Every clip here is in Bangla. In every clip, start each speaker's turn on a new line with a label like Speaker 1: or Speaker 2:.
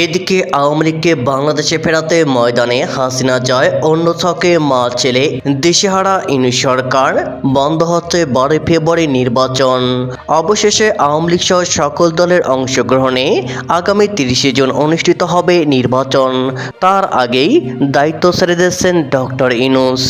Speaker 1: এদিকে আওয়ামী লীগকে বাংলাদেশে ফেরাতে ময়দানে হাসিনা জয় অন্য ছকে মা ছেলে দিশেহারা ইনু সরকার, বন্ধ হচ্ছে বারোই ফেব্রুয়ারি নির্বাচন। অবশেষে আওয়ামী লীগ সহ সকল দলের অংশগ্রহণে আগামী তিরিশে জুন অনুষ্ঠিত হবে নির্বাচন। তার আগেই দায়িত্ব ছেড়ে দিয়েছেন ডক্টর ইনুস।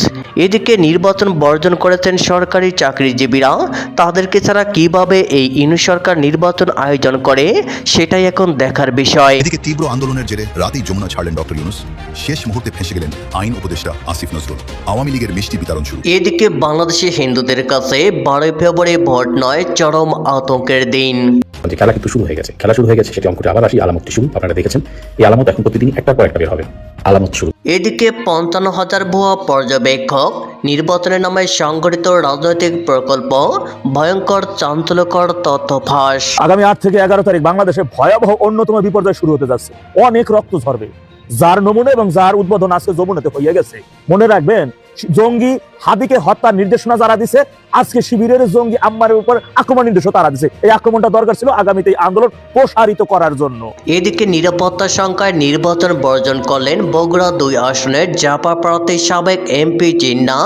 Speaker 1: এদিকে নির্বাচন বর্জন করেছেন সরকারি চাকরিজীবীরা। তাদেরকে ছাড়া কীভাবে এই ইনু সরকার নির্বাচন আয়োজন করে, সেটাই এখন দেখার বিষয়।
Speaker 2: তীব্র আন্দোলনের জেরে রাতেই যমুনা ছাড়লেন ডক্টর ইউনুস। শেষ মুহূর্তে ফেঁসে গেলেন আইন উপদেষ্টা আসিফ নজরুল। আওয়ামী লীগের মিষ্টি বিতরণ শুরু।
Speaker 1: এদিকে বাংলাদেশি হিন্দুদের কাছে বারোই ফেব্রুয়ারি ভোট নয়, চরম আতঙ্কের দিন।
Speaker 3: যে খেলা কিন্তু শুরু হয়ে গেছে। খেলা শুরু হয়ে গেছে সেটি অঙ্কটি আবার আসি আলামতটি শুরু আপনারা দেখেছেন। এই আলামত এখন প্রতিদিন একটার পর একটা বের হবে। আলামত শুরু।
Speaker 1: এদিকে পঞ্চান্ন হাজার ভুয়া পর্যবেক্ষক নির্বাচনের নামে সংগঠিত রাজনৈতিক প্রকল্প ভয়ঙ্কর চাঞ্চল্যকর তথ্য ফাঁস।
Speaker 4: আগামী আট থেকে এগারো তারিখ বাংলাদেশে ভয়াবহ অন্যতম বিপর্যয় শুরু হতে যাচ্ছে। অনেক রক্ত ঝরবে। যার নমুনা এবং যার উদ্বোধন আজকে যমুনাতে হয়ে গেছে। মনে রাখবেন জঙ্গি হাদিকে হত্যার নির্দেশনা যারা দিছে আজকে শিবিরের জঙ্গি আম্মারের উপর আক্রমণ নির্দেশও তারা দিছে। এই আক্রমণটা দরকার ছিল আগামীতে এই আন্দোলন প্রসারিত করার জন্য।
Speaker 1: এদিকে নিরাপত্তা সংখ্যায় নির্বাচন বর্জন করলেন বগুড়া দুই আসনের জাপা প্রার্থী সাবেক এমপি জিন্না।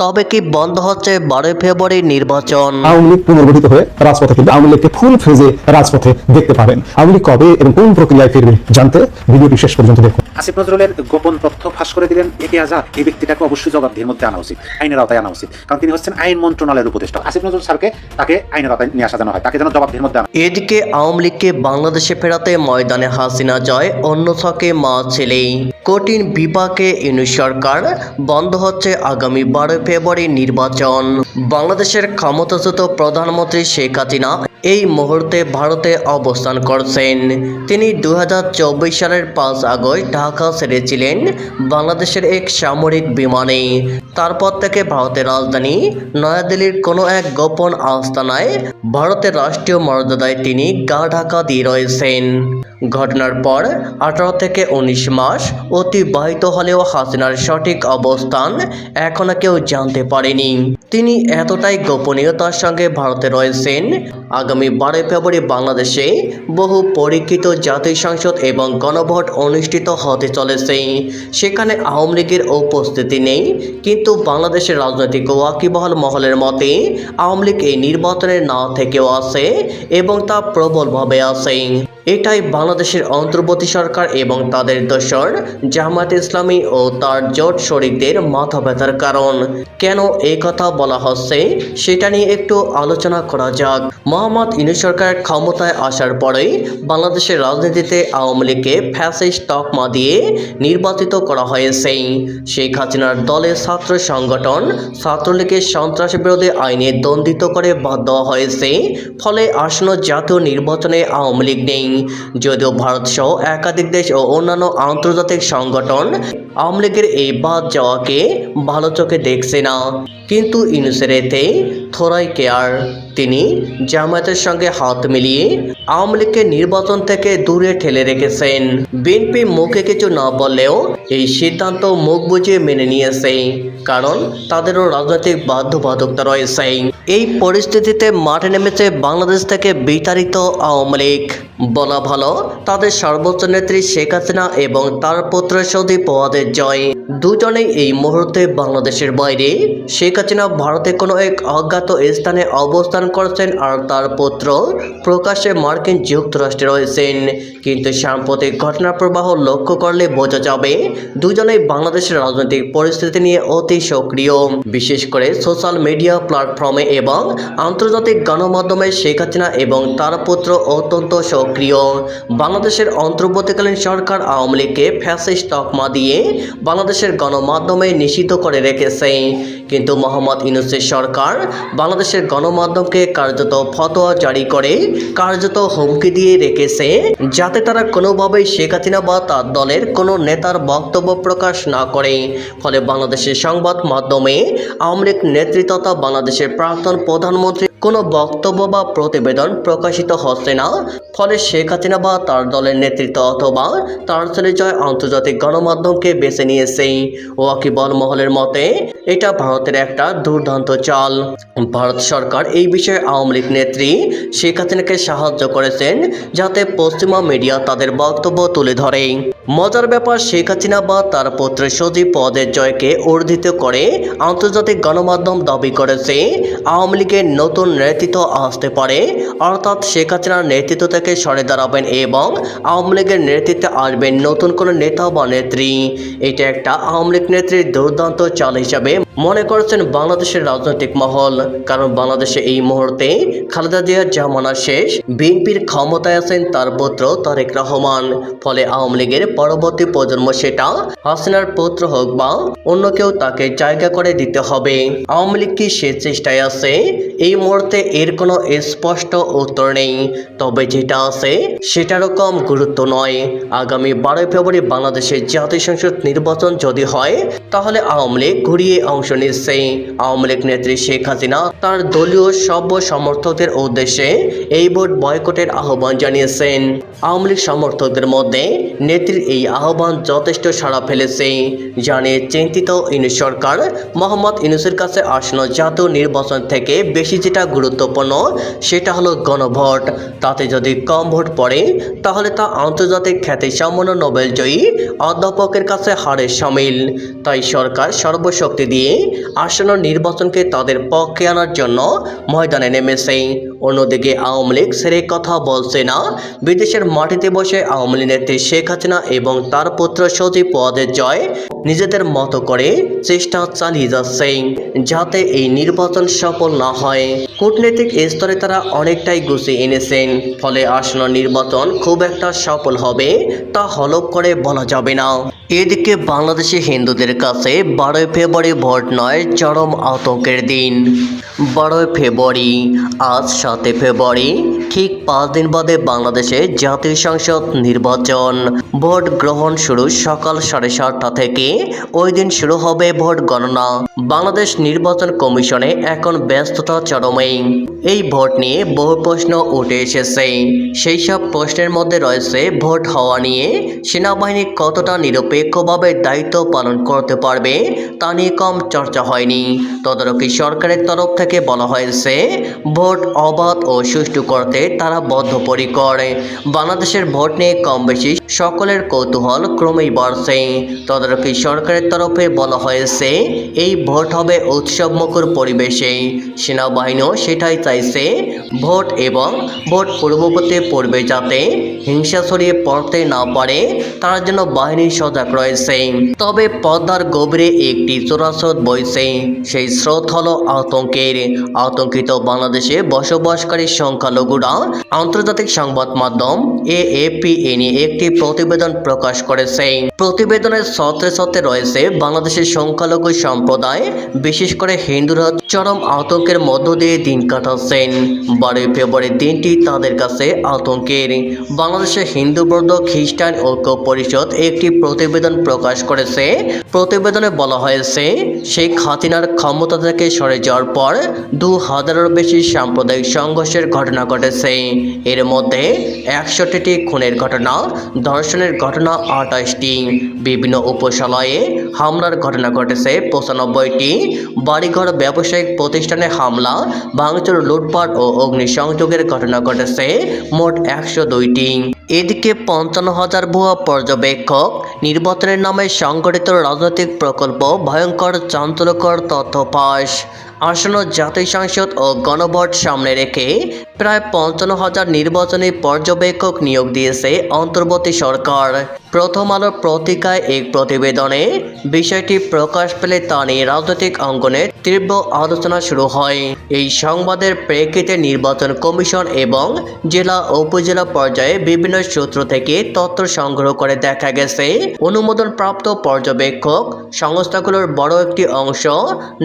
Speaker 1: তবে কি বন্ধ হচ্ছে বারোই ফেব্রুয়ারি নির্বাচন?
Speaker 5: আওয়ামী লীগ পুনর্গঠিত হয়ে রাজপথে ফিরবে। আওয়ামী লীগকে ফুল ফেজে রাজপথে দেখতে পাবেন। আওয়ামী লীগ কবে এবং কোন প্রক্রিয়ায় ফিরবে জানতে ভিডিওটি শেষ পর্যন্ত দেখুন।
Speaker 6: আসিফ নজরুলের গোপন তথ্য ফাঁস করে দিলেন একে আজাদ। এই ব্যক্তিটাকে অবশ্যই জবাবদিহির মধ্যে আনা উচিত। আইনের আওতায় আনা উচিত। কারণ তিনি হচ্ছেন আইন মন্ত্রণালয়ের উপদেষ্টা। আসিফ নজরুল স্যারকে তাকে আইনের আওতায় নিয়ে আসা হয়, তাকে যেন জবাবদিহির মধ্যে আনা।
Speaker 1: এদিকে আওয়ামী লীগকে বাংলাদেশে ফেরাতে ময়দানে হাসিনা জয় অন্য ছকে মা ছেলেই। কঠিন বিপাকে ইনু সরকার বন্ধ হচ্ছে আগামী বারোই ফেব্রুয়ারি নির্বাচন। বাংলাদেশের ক্ষমতাচ্যুত প্রধানমন্ত্রী শেখ হাসিনা এই মুহূর্তে ভারতে অবস্থান করছেন। তিনি দু হাজার চব্বিশ সালের পাঁচ আগস্ট ঢাকা ছেড়েছিলেন বাংলাদেশের এক সামরিক বিমানে। তারপর থেকে ভারতের রাজধানী নয়াদিল্লির কোনো এক গোপন আস্তানায় ভারতের রাষ্ট্রীয় মর্যাদায় তিনি গা ঢাকা দিয়ে রয়েছেন। ঘটনার পর আঠারো থেকে উনিশ মাস অতিবাহিত হলেও হাসিনার সঠিক অবস্থান এখনও কেউ জানতে পারেনি। তিনি এতটাই গোপনীয়তার সঙ্গে ভারতে রয়েছেন। আগামী বারোই ফেব্রুয়ারি বাংলাদেশে বহু পরীক্ষিত জাতীয় সংসদ এবং গণভোট অনুষ্ঠিত হতে চলেছে। সেখানে আওয়ামী লীগের উপস্থিতি নেই, কিন্তু বাংলাদেশের রাজনৈতিক ওয়াকিবহল মহলের মতে আওয়ামী লীগ এই নির্বাচনে না থেকেও আছে এবং তা প্রবলভাবে আছে। এটাই বাংলাদেশের অন্তর্বর্তী সরকার এবং তাদের দোসর জামায়াত ইসলামী ও তার জোট শরিকদের মাথা ব্যথার কারণ। কেন এই কথা বলা হচ্ছে সেটা নিয়ে একটু আলোচনা করা যাক। মোহাম্মদ ইনু সরকার ক্ষমতায় আসার পরেই বাংলাদেশের রাজনীতিতে আওয়ামী লীগকে ফ্যাসিস্ট তকমা দিয়ে নির্বাচিত করা হয়েছে। শেখ হাসিনার দলের ছাত্র সংগঠন ছাত্রলীগের সন্ত্রাস বিরোধী আইনে দণ্ডিত করে বাদ দেওয়া হয়েছে। ফলে আসন্ন জাতীয় নির্বাচনে আওয়ামী লীগ নেই। যদিও ভারত সহ একাধিক দেশ ও অন্যান্য আন্তর্জাতিক সংগঠন আওয়ামী লীগের এই বাদ যাওয়াকে ভালো চোখে দেখছে না। কিন্তু ইনুসের এতে থোড়াই কেয়ার। তিনি জামায়াতের সঙ্গে হাত মিলিয়ে আওয়ামী লীগকে নির্বাচন থেকে দূরে ঠেলে রেখেছেন। বিএনপি মুখে কিছু না বললেও এই সিদ্ধান্ত মুখ বুঝিয়ে মেনে নিয়েছে, কারণ তাদেরও রাজনৈতিক বাধ্যবাধকতা রয়েছে। এই পরিস্থিতিতে মাঠে নেমেছে বাংলাদেশ থেকে বিতাড়িত আওয়ামী লীগ। বলা ভালো, তাদের সর্বোচ্চ নেত্রী শেখ হাসিনা এবং তার পুত্র সৌদি পোয়াদের জয় দুজনেই এই মুহূর্তে বাংলাদেশের বাইরে। শেখ হাসিনা ভারতে কোনো এক অজ্ঞাত স্থানে অবস্থান করছেন আর তার পুত্র প্রকাশ্যে মার্কিন যুক্তরাষ্ট্রে রয়েছেন। কিন্তু সাম্প্রতিক ঘটনা প্রবাহ লক্ষ্য করলে বোঝা যাবে, দুজনেই বাংলাদেশের রাজনৈতিক পরিস্থিতি নিয়ে অতি সক্রিয়। বিশেষ করে সোশ্যাল মিডিয়া প্ল্যাটফর্মে এবং আন্তর্জাতিক গণমাধ্যমে শেখ হাসিনা এবং তার পুত্র অত্যন্ত সক্রিয়। বাংলাদেশের অন্তর্বর্তীকালীন সরকার আওয়ামী লীগকে ফ্যাসিস্ট তকমা দিয়ে বাংলাদেশের গণমাধ্যমে নিষিদ্ধ করে রেখেছে। কিন্তু মোহাম্মদ ইউনুসের সরকার বাংলাদেশের গণমাধ্যমকে কার্যত ফতোয়া জারি করে, কার্যত হুমকি দিয়ে রেখেছে, যাতে তারা কোনোভাবেই শেখ হাসিনা বা তার দলের কোনো নেতার বক্তব্য প্রকাশ না করে। ফলে বাংলাদেশের সংবাদ মাধ্যমে আওয়ামী লীগ নেতৃত্ব তথা বাংলাদেশের প্রাক্তন প্রধানমন্ত্রী কোনো বক্তব্য বা প্রতিবেদন প্রকাশিত হচ্ছে না। ফলে শেখ হাসিনা বা তার দলের নেতৃত্ব অথবা তার ছেলে জয় আন্তর্জাতিক গণমাধ্যমকে বেছে নিয়েছে। ওয়াকিবল মহলের মতে? এটা ভারতের একটা দুর্দান্ত চাল। ভারত সরকার এই বিষয়ে আওয়ামী লীগ নেত্রী শেখ হাসিনাকে সাহায্য করেছেন যাতে পশ্চিমা মিডিয়া তাদের বক্তব্য তুলে ধরে। মজার ব্যাপার শেখ হাসিনা বা তার পুত্র সজীব পদের জয়কে অর্ধিত করে আন্তর্জাতিক গণমাধ্যম দাবি করেছে, আওয়ামী লীগের নতুন নেতৃত্ব আসতে পারে, অর্থাৎ শেখ হাসিনার নেতৃত্ব থেকে সরে দাঁড়াবেন এবং আওয়ামী লীগের নেতৃত্বে আসবেন নতুন কোনো নেতা বা নেত্রী। এটা একটা আওয়ামী লীগ নেত্রীর দুর্দান্ত চাল হিসাবে মনে করছেন বাংলাদেশের রাজনৈতিক মহল, কারণ বাংলাদেশে এই মুহূর্তে খালেদা জিয়ার জামানা শেষ, বিএনপির ক্ষমতায় আছেন তার পুত্র তারেক রহমান, ফলে আওয়ামী লীগের পরবর্তী প্রজন্ম সেটা হাসিনার পুত্র হোক বা অন্য কেউ তাকে জায়গা করে দিতে হবে। আওয়ামী লীগ কি সে চেষ্টায় আছে? এই মুহূর্তে এর কোনো স্পষ্ট উত্তর নেই। তবে যেটা আছে, সেটারও কম গুরুত্ব নয়। আগামী বারোই ফেব্রুয়ারি বাংলাদেশের জাতীয় সংসদ নির্বাচন যদি হয়, তাহলে আওয়ামী লীগ ঘুরিয়ে অংশ নিচ্ছে। আওয়ামী লীগ নেত্রী শেখ হাসিনা তার দলীয় সভ্য সমর্থকদের উদ্দেশ্যে এই ভোট বয়কটের আহ্বান জানিয়েছেন। আওয়ামী লীগ সমর্থকদের মধ্যে নেত্রীর এই আহ্বান যথেষ্ট সাড়া ফেলেছে। জানিয়ে চিন্তিত ইউনিট সরকার, মোহাম্মদ ইউনুসের কাছে আসন্ন জাতীয় নির্বাচন থেকে বেশি যেটা গুরুত্বপূর্ণ, সেটা হলো গণভোট। তাতে যদি কম ভোট পড়ে, তাহলে তা আন্তর্জাতিক খ্যাতি সম্পন্ন নোবেল জয়ী অধ্যাপকের কাছে হারের সামিল। তাই সরকার সর্বশক্তি দিয়ে আসন্ন নির্বাচনকে তাদের পক্ষে আনার জন্য ময়দানে নেমেছে। অন্যদিকে আওয়ামী লীগ সেরে কথা বলছে না। বিদেশের মাটিতে বসে আওয়ামী লীগ নেত্রী শেখ হাসিনা এবং তার পুত্র সজীব পদের জয় নিজেদের মতো করে চেষ্টা চালিয়ে যাচ্ছে যাতে এই নির্বাচন সফল না হয়। কূটনৈতিক স্তরে তারা অনেকটাই গুছিয়ে এনেছেন, ফলে আসন্ন নির্বাচন খুব একটা সফল হবে তা হলক করে বলা যাবে না। এদিকে বাংলাদেশি হিন্দুদের কাছে বারোই ফেব্রুয়ারি ভোট নয়, চরম আতঙ্কের দিন। বারোই ফেব্রুয়ারি, আজ সাতই ফেব্রুয়ারি, ঠিক পাঁচ দিন বাদে বাংলাদেশে জাতীয় সংসদ নির্বাচন। ভোট গ্রহণ শুরু সকাল সাড়ে সাতটা থেকে, ওই দিন শুরু হবে ভোট গণনা। বাংলাদেশ নির্বাচন কমিশনে এখন ব্যস্ততা চরমেই। এই ভোট নিয়ে বহু প্রশ্ন উঠে এসেছে। সেই সব প্রশ্নের মধ্যে রয়েছে ভোট হওয়া নিয়ে। সেনাবাহিনী কতটা নিরপেক্ষভাবে দায়িত্ব পালন করতে পারবে, তা নিয়ে কম চর্চা হয়নি। তদারকি সরকারের তরফ থেকে বলা হয়েছে, ভোট অবাধ ও সুষ্ঠু করতে তারা বদ্ধপরিকর। বাংলাদেশের ভোট নিয়ে কম বেশি সকলের কৌতূহল ক্রমেই বাড়ছে। তদারকি সরকারের তরফে বলা হয়েছে এই ভোট হবে উৎসবমুখর পরিবেশে সেনাবাহিনীও সেটাই চাইছে, ভোট এবং ভোট পূর্ববর্তী পূর্বে যাতে হিংসা ছড়িয়ে পড়তে না পারে, তার জন্য বাহিনী সজাগ রয়েছে। তবে পদ্মার গভীরে একটি চোরাস্রোত বইছে। সেই স্রোত হলো আতঙ্কের। আতঙ্কিত বাংলাদেশে বসবাসকারী সংখ্যালঘুরা আন্তর্জাতিক সংবাদ মাধ্যম এএপি এ নিয়ে একটি প্রতিবেদন প্রকাশ করেছে। প্রতিবেদনের সত্রে সত্রে রয়েছে, বাংলাদেশের সংখ্যালঘু সম্প্রদায়, বিশেষ করে হিন্দুরা, চরম আতঙ্কের মধ্য দিয়ে দিন কাটাচ্ছেন। বারোই ফেব্রুয়ারি দিনটি তাদের কাছে আতঙ্কের। বাংলাদেশের হিন্দু, বৌদ্ধ, খ্রিস্টান ঐক্য পরিষদ একটি প্রতিবেদন প্রকাশ করেছে। প্রতিবেদনে বলা হয়েছে, শেখ হাসিনার ক্ষমতা থেকে সরে যাওয়ার পর দু হাজারের বেশি সাম্প্রদায়িক সংঘর্ষের ঘটনা ঘটেছে। এর মধ্যে একষট্টিটি খুনের ঘটনা, ধর্ষণের ঘটনা আঠাশটি। বিভিন্ন উপশালয়ে হামলার ঘটনা ঘটেছে পঁচানব্বইটি। বাড়িঘর ব্যবসায়িক প্রতিষ্ঠানে হামলা, ভাঙচুর, লুটপাট ও অগ্নিসংযোগের ঘটনা ঘটেছে মোট একশো দুইটি। এদিকে পঞ্চান্ন হাজার ভুয়া পর্যবেক্ষক নির্বাচনের নামে সংগঠিত রাজনৈতিক প্রকল্প ভয়ঙ্কর চাঞ্চল্যকর তথ্য ফাঁস। আসন্ন জাতীয় সংসদ ও গণভোট সামনে রেখে প্রায় পঞ্চান্ন হাজার নির্বাচনী পর্যবেক্ষক নিয়োগ দিয়েছে অন্তর্বর্তী সরকার। প্রথম আলোর পত্রিকায় এক প্রতিবেদনে বিষয়টি প্রকাশ পেলে তা নিয়ে রাজনৈতিক অঙ্গনে তীব্র আলোচনা শুরু হয়। এই সংবাদের প্রেক্ষিতে নির্বাচন কমিশন এবং জেলা উপজেলা পর্যায়ে বিভিন্ন সূত্র থেকে তথ্য সংগ্রহ করে দেখা গেছে অনুমোদন প্রাপ্ত পর্যবেক্ষক সংস্থাগুলোর বড় একটি অংশ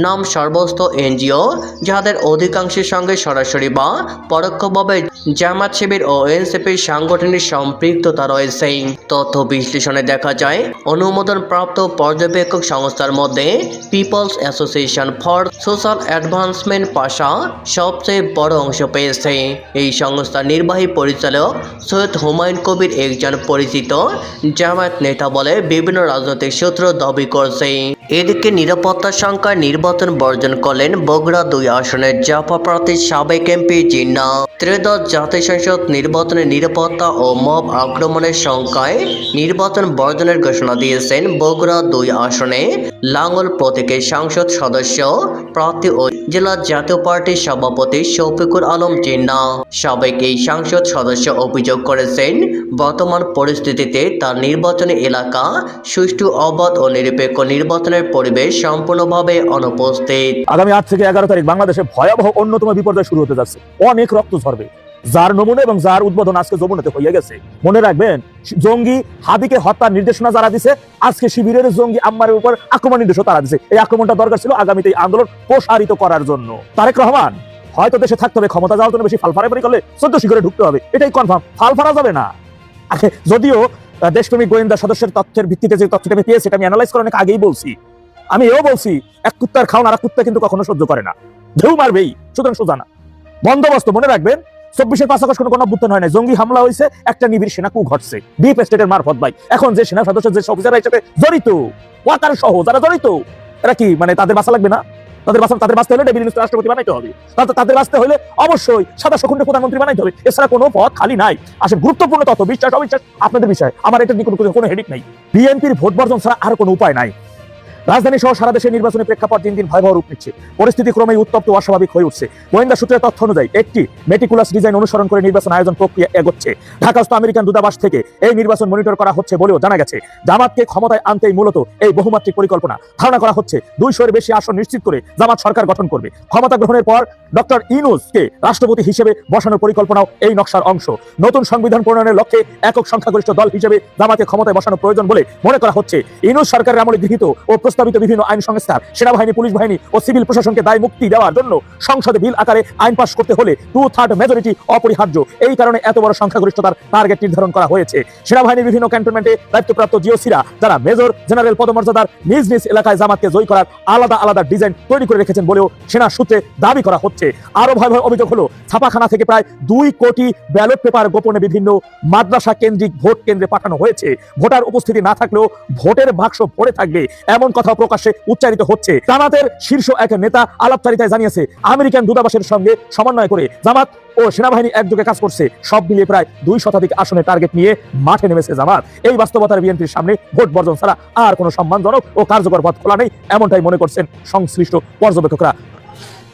Speaker 1: নাম সর্বস্ত এনজিও, যাদের অধিকাংশের সঙ্গে সরাসরি বা পরোক্ষভাবে জামাত শিবির ও এনসিপির সাংগঠনিক সম্পৃক্ততা রয়েছে। তথ্য বিশ্লেষণে দেখা যায় অনুমোদন প্রাপ্ত পর্যবেক্ষক সংস্থার মধ্যে people's association for social advancement পাশা সবচেয়ে বড় অংশ পেয়েছে। এই সংস্থার নির্বাহী পরিচালক সৈয়দ হুমায়ুন কবির একজন পরিচিত জামায়াত নেতা বলে বিভিন্ন রাজনৈতিক সূত্র দাবি করছে। এদিকে নিরাপত্তা সংখ্যায় নির্বাচন বর্জন করলেন বগুড়া দুই আসনের জাফা প্রার্থী সাবেক এমপি জিন্না। ত্রয়োদশ জাতীয় সংসদ নির্বাচনের নিরাপত্তা ও মব আক্রমণের সংখ্যায় নির্বাচন বর্জনের ঘোষণা দিয়েছেন বগুড়া দুই আসনে। লাঙ্গল প্রতীকের সংসদ সদস্য, প্রার্থী ও জেলা জাতীয় পার্টির সভাপতি শফিকুল আলম জিন্না। সাবেক এই সংসদ সদস্য অভিযোগ করেছেন, বর্তমান পরিস্থিতিতে তার নির্বাচনী এলাকা সুষ্ঠু, অবাধ ও নিরপেক্ষ নির্বাচনের পরিবেশ সম্পূর্ণভাবে অনুপস্থিত।
Speaker 4: আগামী আট থেকে এগারো তারিখ বাংলাদেশে ভয়াবহ অন্যতম বিপর্যয় শুরু হতে যাচ্ছে। অনেক রক্ত ঝরবে। যার নমুনা এবং যার উদ্বোধন আজকে যমুনাতে হয়ে গেছে। মনে রাখবেন, জঙ্গি হাদিকে হত্যার নির্দেশনা যারা দিছে, আজকে শিবিরের জঙ্গি আম্মারের উপর আক্রমণ নির্দেশও তারা দিছে। এই আক্রমণটা দরকার ছিল আগামীতে এই আন্দোলন প্রসারিত করার জন্য। তারেক রহমান, হয়তো দেশে থাকতে হবে, ক্ষমতা যাওয়ার জন্য বেশি ফালফারাফারি করলে চোদ্দ শিখরে ঢুকতে হবে। এটাই কনফার্ম ফালফারা যাবে না। যদিও দেশপ্রেমিক গোয়েন্দা সদস্যের তথ্যের ভিত্তিতে যে তথ্যটা আমি পেয়েছি, এটা আমি অ্যানালাইজ করে অনেক আগেই বলছি। আমি এও বলছি, এক কুত্তার খাওন আর কুত্তা কিন্তু কখনো সহ্য করে না। ঢেউ মারবেই, সুতরাং সোজা না। বন্দোবস্ত, মনে রাখবেন, চব্বিশের পাঁচ আগস্ট কোনো গণঅভ্যুত্থান হয় না। জঙ্গি হামলা হয়েছে, একটা নিবিড় সেনা কু ঘটছে। ডিপ স্টেটের মারফত ভাই। এখন যে সেনা সদস্য যে অফিসাররা সাথে জড়িত, ওয়াকার সহ, যারা জড়িত, এরা কি মানে তাদের বাসা লাগবে না? তাদের বাসা, তাদের বাঁচতে হলে ডেভিল রাষ্ট্রপতি বানাইতে হবে। তাদের বাঁচতে হলে অবশ্যই সাদা শকুণ্ডে প্রধানমন্ত্রী বানাইতে হবে। এছাড়া কোনো পথ খালি নাই। আসলে গুরুত্বপূর্ণ তথ্য, বিশ্বাস, অবিশ্বাস, আপনাদের বিষয়। আমার এটা নিয়ে কোনো- কোনো হেডিক নাই। বিএনপির ভোট বর্জন ছাড়া আর কোনো উপায় নাই। রাজধানী সহ সারা দেশের নির্বাচনী প্রেক্ষাপট দিন দিন ভয়াবহ রূপ নিচ্ছে। পরিস্থিতি ক্রমেই উত্তপ্ত অস্বাভাবিক হয়ে উঠছে। গোয়েন্দা সূত্রের তথ্য অনুযায়ী, একটি মেটিকুলাস ডিজাইন অনুসরণ করে নির্বাচন আয়োজন প্রক্রিয়া এগোচ্ছে। ঢাকাস্থ আমেরিকান দূতাবাস থেকে এই নির্বাচন মনিটর করা হচ্ছে বলেও জানা গেছে। জামাতকে ক্ষমতায় আনতেই মূলত এই বহুমাত্রিক পরিকল্পনা। ধারণা করা হচ্ছে দুইশোর বেশি আসন নিশ্চিত করে জামাত সরকার গঠন করবে। ক্ষমতা গ্রহণের পর ডক্টর ইনুসকে রাষ্ট্রপতি হিসেবে বসানোর পরিকল্পনাও এই নকশার অংশ। নতুন সংবিধান প্রণয়নের লক্ষ্যে একক সংখ্যাগরিষ্ঠ দল হিসেবে জামাতকে ক্ষমতায় বসানো প্রয়োজন বলে মনে করা হচ্ছে। ইনুস সরকারের আমলে গৃহীত ও প্রস্তাবিত বিভিন্ন আইন সংস্থা, সেনাবাহিনী, পুলিশ বাহিনী ও সিভিল প্রশাসনকে দায় মুক্তি দেওয়ার জন্য সংসদে বিল আকারে আইন পাশ করতে হলে টু থার্ড মেজরিটি অপরিহার্য। এই কারণে এত বড় সংখ্যাগরিষ্ঠতার টার্গেট নির্ধারণ করা হয়েছে। সেনাবাহিনীর বিভিন্ন ক্যান্টনমেন্টে দায়িত্বপ্রাপ্ত জিওসিরা, যারা মেজর জেনারেল পদমর্যাদার নিজ নিজ এলাকায় জামাতকে জয় করার আলাদা আলাদা ডিজাইন তৈরি করে রেখেছেন বলেও সেনা সূত্রে দাবি করা হচ্ছে। আরও ভয় ভয় অভিযোগ হলো, ছাপাখানা থেকে প্রায় দুই কোটি ব্যালট পেপার গোপনে বিভিন্ন মাদ্রাসা কেন্দ্রিক ভোট কেন্দ্রে পাঠানো হয়েছে। ভোটার উপস্থিতি না থাকলেও ভোটের বাক্স ভরে থাকবে। এমন কথা প্রকাশ্যে উচ্চারিত হচ্ছে। জামাতের শীর্ষ এক নেতা আলাপচারিতায় জানিয়েছে, আমেরিকান দূতাবাসের সঙ্গে সমন্বয় করে জামাত ও সেনাবাহিনী একযোগে কাজ করছে। সব মিলিয়ে প্রায় দুই শতাধিক আসনের টার্গেট নিয়ে মাঠে নেমেছে জামাত। এই বাস্তবতার বিএনপির সামনে ভোট বর্জন ছাড়া আর কোনো সম্মানজনক ও কার্যকর পথ খোলা নেই, এমনটাই মনে করছেন সংশ্লিষ্ট পর্যবেক্ষকরা।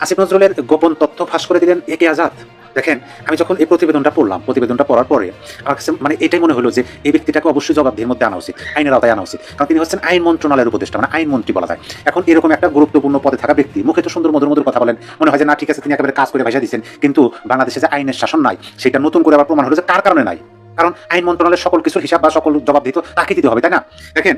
Speaker 6: আসিফ নজরুলের গোপন তথ্য ফাঁস করে দিলেন একে আজাদ। দেখেন, আমি যখন এই প্রতিবেদনটা পড়লাম, প্রতিবেদনটা পড়ার পরে আমার কাছে মানে এটাই মনে হলো যে এই ব্যক্তিটাকে অবশ্যই জবাবদিহির মধ্যে আনা উচিত, আইনের আওতায় আনা উচিত। কারণ তিনি হচ্ছেন আইন মন্ত্রণালয়ের উপদেষ্টা মানে আইন মন্ত্রী বলা যায়। এখন এরকম একটা গুরুত্বপূর্ণ পদে থাকা ব্যক্তি, মুখে তো সুন্দর মধুর মধুর কথা বলেন, মনে হয় যে, না, ঠিক আছে, তিনি একেবারে কাজ করে ভাইসা দিচ্ছেন কিন্তু বাংলাদেশে যে আইনের শাসন নাই, সেটা নতুন করে আবার প্রমাণ হলো যে কার কারণে নাই। কারণ আইন মন্ত্রণালয়ের সকল কিছুর হিসাব বা সকল জবাব দিত, তাকে দিতে হবে, তাই না? দেখেন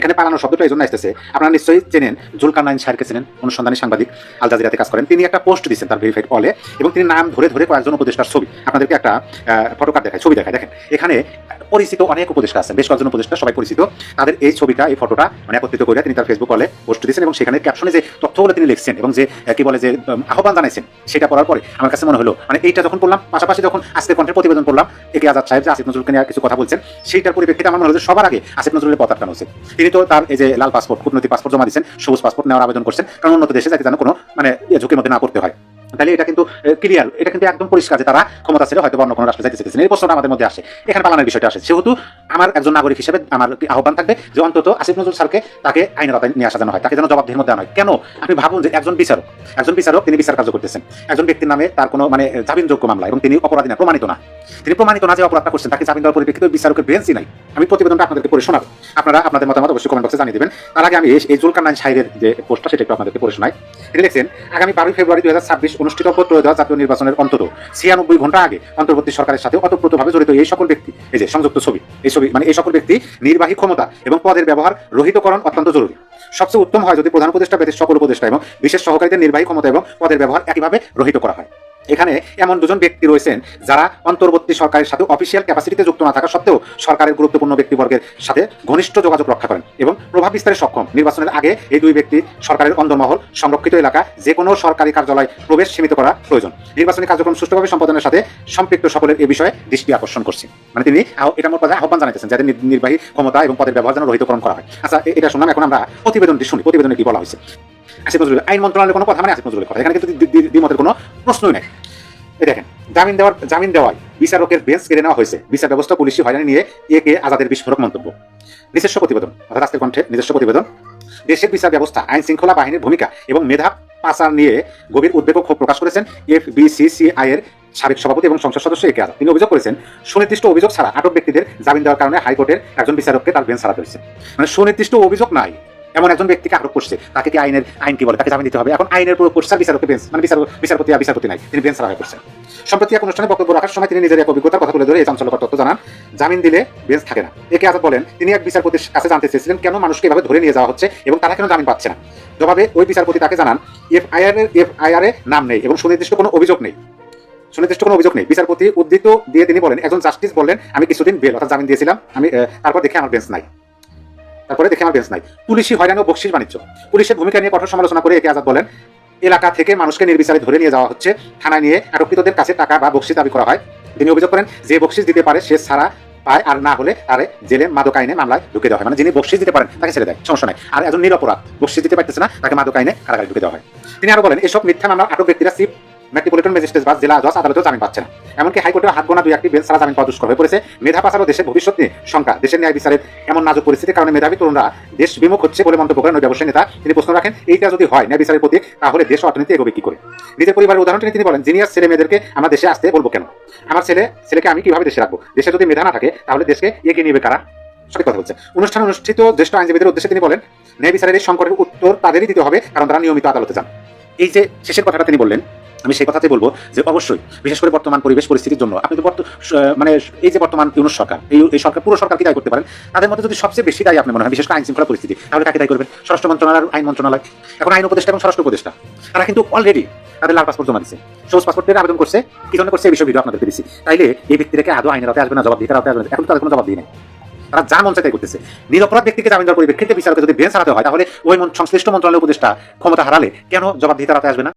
Speaker 6: এখানে পালানো শব্দটা এই জন্য আসতেছে। আপনারা নিশ্চয়ই চেনেন, জুলকার নাইন সাহেবকে চেনেন, অনুসন্ধানী সাংবাদিক, আল জাজিরাতে কাজ করেন। তিনি একটা পোস্ট দিচ্ছেন তার ভেরিফাইড কলে এবং তিনি নাম ধরে ধরে কয়েকজন উপদেষ্টার ছবি, আপনাদেরকে একটা ফটোকার্ড দেখায়, ছবি দেখায়। দেখেন, এখানে পরিচিত অনেক উপদেষ্টা আছেন, বেশ কয়েকজন উপদেষ্টা, সবাই পরিচিত। তাদের এই ছবিটা, এই ফটোটা মানে একত্রিত করে তিনি তার ফেসবুক কলে পোস্ট দিয়েছেন এবং সেখানে ক্যাপশনে যে তথ্যগুলো তিনি লিখছেন এবং যে কি বলে যে আহ্বান জানাইছেন, সেটা পড়ার পরে আমার কাছে মনে হলো মানে এইটা যখন পড়লাম, পাশাপাশি যখন আজকে কণ্ঠের প্রতিবেদন করলাম একে আজাদ সাহেব যে আসিফ নজরুলকে নিয়ে কিছু কথা বলছেন, সেইটার পরিপ্রেক্ষিতে আমার মনে হলো সবার আগে আসিফ নজরুলের পথ আটকানো তিনি তো তার এই যে লাল পাসপোর্ট কূটনৈতিক পাসপোর্ট জমা দিচ্ছেন সবুজ পাসপোর্ট নেওয়ার আবেদন করছেন, কারণ উন্নত দেশে যাতে যেন কোনো মানে ইয়ে ঝুঁকির মধ্যে না পড়তে হয়। তাহলে এটা কিন্তু ক্লিয়ার এটা কিন্তু একদম পরিষ্কার যে তারা ক্ষমতা ছিল হয়তো অন্য কোনো রাষ্ট্রে যাইতে চেয়েছেন এই প্রশ্নটা আমাদের মধ্যে আসে। এখানে পালানোর বিষয়টা আসে। সেহেতু আমার একজন নাগরিক হিসেবে আমার আহ্বান থাকবে যে অন্তত আসিফ নজরুল স্যারকে তাকে আইনের আওতায় নিয়ে আসা যেন হয়, তাকে যেন জবাবদিহির মধ্যে আনা হয়। কেন? আপনি ভাবুন যে একজন বিচারক একজন বিচারক, তিনি বিচার কার্য করতেছেন। একজন ব্যক্তির নামে তার কোনো মানে জামিনযোগ্য মামলা এবং তিনি অপরাধী না, প্রমাণিত না। তিনি প্রমাণিত না যে অপরাধটা করছেন, তাকে জামিন দেওয়ার পরিপ্রেক্ষিতে বিচারকের বেঞ্চই নাই। আমি প্রতিবেদনটা আপনাদেরকে পড়ে শোনাবো। আপনারা আপনাদের মতামত অবশ্যই কমেন্ট বক্সে জানিয়ে দেবেন। তার আগে আমি এই- জুলকার নাইন সাহেবের যে পোস্টটা, সেটা একটু আপনাদেরকে পড়ে শোনাই। তিনি লিখছেন, আগামী বারোই ফেব্রুয়ারি দুই হাজার ছাব্বিশ অনুষ্ঠিত ত্রয়োদশ জাতীয় নির্বাচনের অন্তত ছিয়ানব্বই ঘণ্টা আগে অন্তর্বর্তী সরকারের সাথে অতপ্রতভাবে জড়িত এই সকল ব্যক্তি, এই যে সংযুক্ত ছবি, এই ছবি মানে এই সকল ব্যক্তি নির্বাহী ক্ষমতা এবং পদের ব্যবহার রহিতকরণ অত্যন্ত জরুরি। সবচেয়ে উত্তম হয় যদি প্রধান উপদেষ্টা, ব্যতীত সকল উপদেষ্টা এবং বিশেষ সহকারীদের নির্বাহী ক্ষমতা এবং পদের ব্যবহার একইভাবে রহিত করা হয়। এখানে এমন দুজন ব্যক্তি রয়েছেন যারা অন্তর্বর্তী সরকারের সাথে অফিসিয়াল ক্যাপাসিটিতে যুক্ত না থাকা সত্ত্বেও সরকারের গুরুত্বপূর্ণ ব্যক্তিবর্গের সাথে ঘনিষ্ঠ যোগাযোগ রক্ষা করেন এবং প্রভাব বিস্তারে সক্ষম। নির্বাচনের আগে এই দুই ব্যক্তি সরকারের অন্দরমহল, সংরক্ষিত এলাকা যে কোনো সরকারি কার্যালয় প্রবেশ সীমিত করা প্রয়োজন। নির্বাচনী কার্যক্রম সুষ্ঠুভাবে সম্পাদনের সাথে সম্পৃক্ত সকলের এই বিষয়ে দৃষ্টি আকর্ষণ করছি। মানে তিনি আহ- এটা মোট কথা আহ্বান জানাইতেছেন যাদের নির- নির্বাহী ক্ষমতা এবং পদের ব্যবহার যেন রহিতকরণ করা হয়। আচ্ছা এ- এটা শুনলাম, এখন আমরা প্রতিবেদনটি শুনি। প্রতিবেদনে কি বলা হয়েছে? আসিফ নজরুল আইন মন্ত্রণালয়ের কোনো কথা মানে আসিফ নজরুলের কথা। এখানে কিন্তু দ্বি- দ্বি- দ্বিমতের কোনো প্রশ্নই নাই। এই দেখেন, জামিন দেওয়ার জামিন দেওয়ায় বিচারকের বেঞ্চ কেড়ে নেওয়া হয়েছে। বিচার ব্যবস্থা পুলিশি হয়রানি নিয়ে একে আজাদের বিস্ফোরক মন্তব্য। নিজস্ব প্রতিবেদন, অর্থাৎ আজকের কণ্ঠে নিজস্ব প্রতিবেদন। দেশের বিচার ব্যবস্থা, আইন শৃঙ্খলা বাহিনীর ভূমিকা এবং মেধা পাচার নিয়ে গভীর উদ্বেগ ক্ষোভ প্রকাশ করেছেন এফ বিসিসিআই এর সাবেক সভাপতি এবং সংসদ সদস্য একে আজাদ। তিনি অভিযোগ করেছেন, সুনির্দিষ্ট অভিযোগ ছাড়া আটক ব্যক্তিদের জামিন দেওয়ার কারণে হাইকোর্টের একজন বিচারককে তার বেঞ্চ ছাড়া হয়েছে। মানে সুনির্দিষ্ট অভিযোগ নাই। এমন একজন ব্যক্তিকে আটক করছে, তাকে কি আইনের, আইন কি বলে? তাকে জামিন দিতে হবে। এখন আইনের পুরো আর বিচারককে বেঞ্চ মানে বিচার বিচারপতি আর বিচারপতি নাই, তিনি বেঞ্চ হারা করছেন সম্প্রতি এক অনুষ্ঠানে বক্তব্য রাখার সময় তিনি নিজের এক অভিজ্ঞতার কথা তুলে ধরে এই চাঞ্চল্যকর তথ্য জানান, জামিন দিলে বেঞ্চ থাকে না। একে আজাদ বলেন, তিনি এক বিচারপতির কাছে জানতে চেয়েছিলেন কেন মানুষকে এভাবে ধরে নিয়ে যাওয়া হচ্ছে এবং তারা কেন জামিন পাচ্ছে না। জবাবে ওই বিচারপতি তাকে জানান, এফআইআর এর, এফআইআর এ নাম নেই এবং সুনির্দিষ্ট কোনো অভিযোগ নেই। সুনির্দিষ্ট কোনো অভিযোগ নেই। বিচারপতি উদ্ধৃত দিয়ে তিনি বলেন, একজন জাস্টিস বললেন, আমি কিছুদিন বেল অর্থাৎ জামিন দিয়েছিলাম, আমি তারপর দেখে আমার বেঞ্চ নাই। তারপরে দেখে আমার বেঞ্চ নাই। পুলিশি হয়রানি বকশিস বাণিজ্য। পুলিশের ভূমিকা নিয়ে কঠোর সমালোচনা করে একে আজাদ বলেন, এলাকা থেকে মানুষকে নির্বিচারে ধরে নিয়ে যাওয়া হচ্ছে। থানায় নিয়ে আটককৃতদের কাছে টাকা বা বকশিস দাবি করা হয়। তিনি অভিযোগ করেন, যে বকশিস দিতে পারে সে ছাড়া পায় আর না হলে তারে জেলে মাদক আইনে মামলায় ঢুকে দেওয়া হয়। মানে যিনি বকশিস দিতে পারেন, তাকে ছেড়ে দেয়, সমস্যা নাই। আর একজন নিরপরাধ বকশিস দিতে পারতেছে না, তাকে মাদক আইনে কারাগারে ঢুকে দেওয়া হয়। তিনি আরও বলেন, এসব মিথ্যা মামলা আটক ব্যক্তিরা চিফ মেট্রোপলিটন ম্যাজিস্ট্রেট বা জেলা জজ আদালতেও জামিন পাচ্ছে না। এমনকি হাইকোর্টের হাত গোনা দুই একটি বেঞ্চ ছাড়া জামিন পাওয়া দুষ্কর হয়ে পড়েছে। মেধা পাচার ও দেশের ভবিষ্যৎ নিয়ে শঙ্কা। দেশের ন্যায় বিচারের এমন নাজুক পরিস্থিতির কারণে মেধাবী তরুণরা দেশ বিমুখ হচ্ছে বলে মন্তব্য করেন ওই ব্যবসায়ী নেতা। তিনি প্রশ্ন রাখেন, এইটা যদি হয় ন্যায় বিচারের প্রতীক, তাহলে দেশ অর্থনীতি এগোবে কি করে? নিজের পরিবারের উদাহরণ টেনে তিনি বলেন, জিনিয়াস ছেলে মেয়েদেরকে আমরা দেশে আসতে বলব কেন? আমার ছেলে, ছেলেকে আমি কীভাবে দেশে রাখব? দেশে যদি মেধা না থাকে, তাহলে দেশকে এগিয়ে নিবে কারা? সঠিক কথা বলছে। অনুষ্ঠানে অনুষ্ঠিত জ্যেষ্ঠ আইনজীবীদের উদ্দেশ্যে তিনি বলেন, ন্যায় বিচারের এই সংকটের উত্তর তাদেরই দিতে হবে, কারণ তারা নিয়মিত আদালতে যান। এই যে শেষের কথাটা তিনি বললেন, আমি সেই কথাতে বলব যে অবশ্যই, বিশেষ করে বর্তমান পরিবেশ পরিস্থিতির জন্য, আপনি তো মানে এই যে বর্তমান ইউনুস সরকার, এই এই সরকার, পুরো সরকার কি দায়ী করতে পারেন? তাদের মধ্যে যদি সবচেয়ে বেশি দায়ী আপনি মনে হয়, বিশেষ করে আইন শৃঙ্খলা পরিস্থিতি, তাহলে কাকে দায়ী করবেন? স্বরাষ্ট্র মন্ত্রণালয় আইন মন্ত্রণালয়। এখন আইন উপদেষ্টা এবং স্বরাষ্ট্র উপদেষ্টা, তারা কিন্তু অলরেডি তাদের লাল পাসপোর্ট জমা দিচ্ছে সবুজ পাসপোর্টের আবেদন করছে, কি জন্য করছে এই বিষয়ে ভিডিও আপনাদের দিচ্ছি তাইলে এই ব্যক্তিটাকে আদৌ আইনের আসবে না জবাব দিতে আসবে না। এখন তাদের কোনো জবাব দিয়ে নেই। তারা যা মন চায় তাই করতেছে। নিরপরাধ ব্যক্তিকে জামিন দেওয়ার পরিপ্রেক্ষিতে বিচারকে যদি বেঞ্চ হারাতে হয়, তাহলে ওই সংশ্লিষ্ট মন্ত্রণালয় উপদেষ্টা ক্ষমতা হারালে কেন জবাব দিতে আওতায় আসবে না?